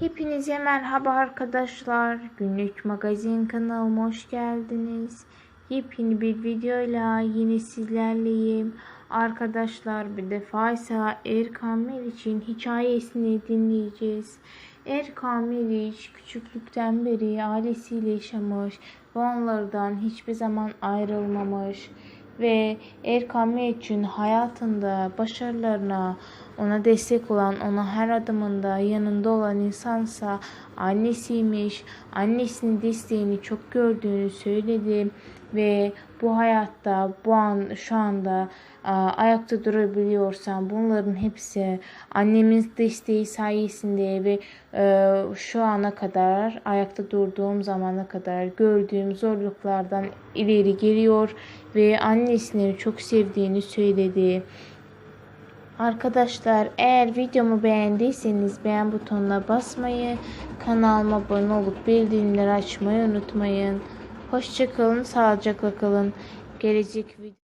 Hepinize merhaba arkadaşlar. Günlük magazin kanalıma hoş geldiniz. Yepyeni bir videoyla yine sizlerleyim. Arkadaşlar bir defa ise Erkan Meriç'in hikayesini dinleyeceğiz. Erkan Meriç küçüklükten beri ailesiyle yaşamış ve onlardan hiçbir zaman ayrılmamış ve Erkan Meriç'in hayatında başarılarına ona destek olan, ona her adımında yanında olan insansa annesiymiş. Annesinin desteğini çok gördüğünü söyledi ve bu hayatta bu an şu anda ayakta durabiliyorsam bunların hepsi annemin desteği sayesinde ve e, şu ana kadar ayakta durduğum zamana kadar gördüğüm zorluklardan ileri geliyor ve annesini çok sevdiğini söyledi. Arkadaşlar eğer videomu beğendiyseniz beğen butonuna basmayı, kanalıma abone olup bildirimleri açmayı unutmayın. Hoşçakalın, sağlıcakla kalın. Gelecek video